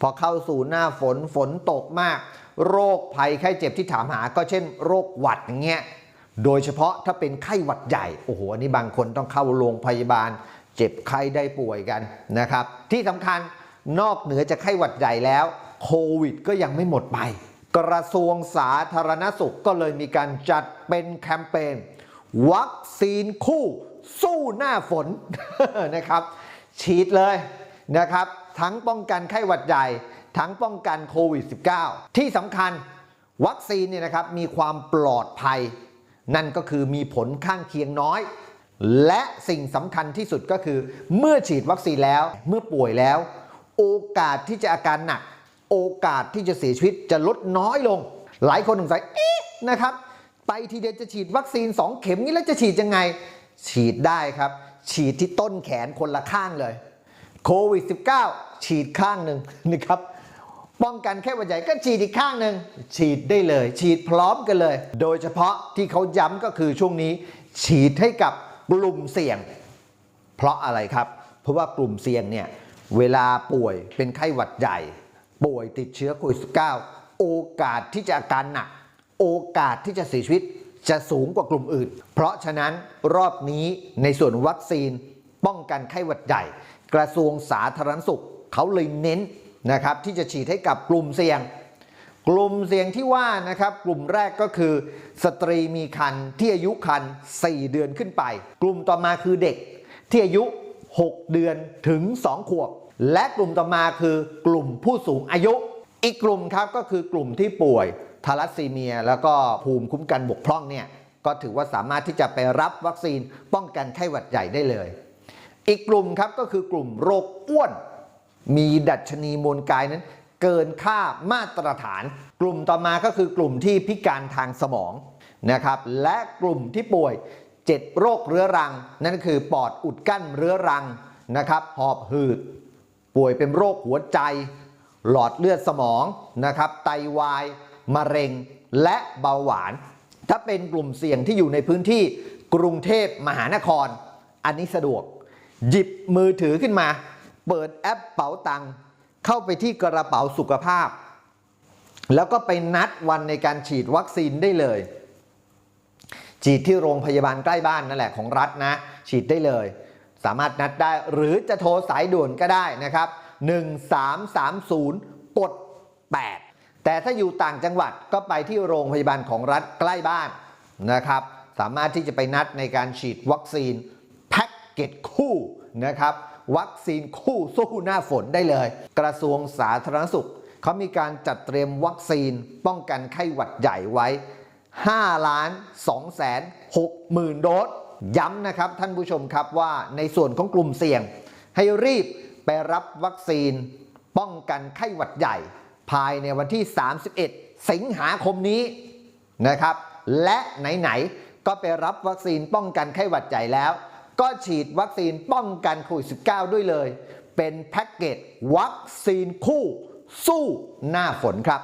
พอเข้าสู่หน้าฝนฝนตกมาก โรคภัยไข้เจ็บที่ถามหาก็เช่น โรคหวัดอย่างเงี้ยโดยเฉพาะถ้าเป็นไข้หวัดใหญ่โอ้โหอันนี้บางคนต้องเข้าโรงพยาบาล เจ็บไข้ได้ป่วยกันนะครับ ที่สำคัญนอกเหนือจากไข้หวัดใหญ่แล้ว โควิดก็ยังไม่หมดไป กระทรวงสาธารณสุขก็เลยมีการจัดเป็นแคมเปญวัคซีนคู่สู้หน้าฝนนะครับ ฉีดเลย นะครับ ทั้งป้องกันไข้หวัดใหญ่ ทั้งป้องกันโควิด -19 ที่สำคัญวัคซีนเนี่ยนะครับมีความปลอดภัย นั่นก็คือมีผลข้างเคียงน้อย และสิ่งสำคัญที่สุดก็คือ เมื่อฉีดวัคซีนแล้วเมื่อป่วยแล้ว โอกาสที่จะอาการหนัก โอกาสที่จะเสียชีวิตจะลดน้อยลง หลายคนสงสัยเอ๊ะนะครับ ไปทีเดียวจะฉีดวัคซีน 2 เข็มนี้แล้วจะฉีดยังไง ฉีดได้ครับ ฉีดที่ต้นแขนคนละข้างเลย โควิด -19 ฉีดข้างหนึ่งนะครับป้องกันแค่หวัดใหญ่ก็ฉีดอีกข้างหนึ่งฉีดได้เลย ฉีดพร้อมกันเลย โดยเฉพาะที่เขาย้ำก็คือช่วงนี้ ฉีดให้กับกลุ่มเสี่ยง เพราะอะไรครับ เพราะว่ากลุ่มเสี่ยงเนี่ยเวลาป่วยเป็นไข้หวัดใหญ่ ป่วยติดเชื้อโควิด -19 โอกาสที่จะอาการหนัก โอกาสที่จะเสียชีวิตจะสูงกว่ากลุ่มอื่น เพราะฉะนั้นรอบนี้ในส่วนวัคซีน ป้องกันไข้หวัดใหญ่ กระทรวงสาธารณสุขเขาเลยเน้นนะครับที่จะฉีดให้กับกลุ่มเสี่ยง กลุ่มเสี่ยงที่ว่านะครับกลุ่มแรกก็คือ สตรีมีครรภ์ที่อายุครรภ์4เดือนขึ้นไป กลุ่มต่อมาคือเด็กที่อายุ 6 เดือนถึง 2 ขวบ และกลุ่มต่อมาคือกลุ่มผู้สูงอายุ อีกกลุ่มครับก็คือกลุ่มที่ป่วยทาลัสซีเมีย แล้วก็ภูมิคุ้มกันบกพร่องเนี่ยก็ถือว่าสามารถที่จะไปรับวัคซีนป้องกันไข้หวัดใหญ่ได้เลย อีกกลุ่มครับก็คือกลุ่มโรคอ้วน มีดัชนีมวลกายนั้น เกินค่ามาตรฐาน กลุ่มต่อมาก็คือกลุ่มที่พิการทางสมองนะครับและกลุ่มที่ป่วย 7 โรคเรื้อรัง นั่นคือปอดอุดกั้นเรื้อรังนะครับหอบหืด ป่วยเป็นโรคหัวใจ หลอดเลือดสมองนะครับไตวาย มะเร็งและเบาหวาน ถ้าเป็นกลุ่มเสี่ยงที่อยู่ในพื้นที่กรุงเทพมหานคร อันนี้สะดวก หยิบมือถือขึ้นมา เปิดแอปเป๋าตังค์เข้าไปที่กระเป๋าสุขภาพ แล้วก็ไปนัดวันในการฉีดวัคซีนได้เลย ฉีดที่โรงพยาบาลใกล้บ้านนั่นแหละของรัฐนะ ฉีดได้เลย สามารถนัดได้หรือจะโทรสายด่วนก็ได้นะครับ 1330 กด 8 แต่ถ้าอยู่ต่างจังหวัดก็ไปที่โรงพยาบาลของรัฐใกล้บ้านนะครับ สามารถที่จะไปนัดในการฉีดวัคซีน เกจคู่นะครับวัคซีนคู่สู้หน้าฝนได้เลย กระทรวงสาธารณสุขเขามีการจัดเตรียมวัคซีนป้องกันไข้หวัดใหญ่ไว้ 5 ล้าน2แสน6หมื่นโดส ย้ำนะครับท่านผู้ชมครับว่าในส่วนของกลุ่มเสี่ยง ให้รีบไปรับวัคซีนป้องกันไข้หวัดใหญ่ ภายในวันที่ 31 สิงหาคมนี้นะครับ และไหนๆก็ไปรับวัคซีนป้องกันไข้หวัดใหญ่แล้ว ก็ฉีดวัคซีนป้องกันโควิด -19 ด้วยเลย เป็นแพ็กเกจวัคซีนคู่สู้หน้าฝนครับ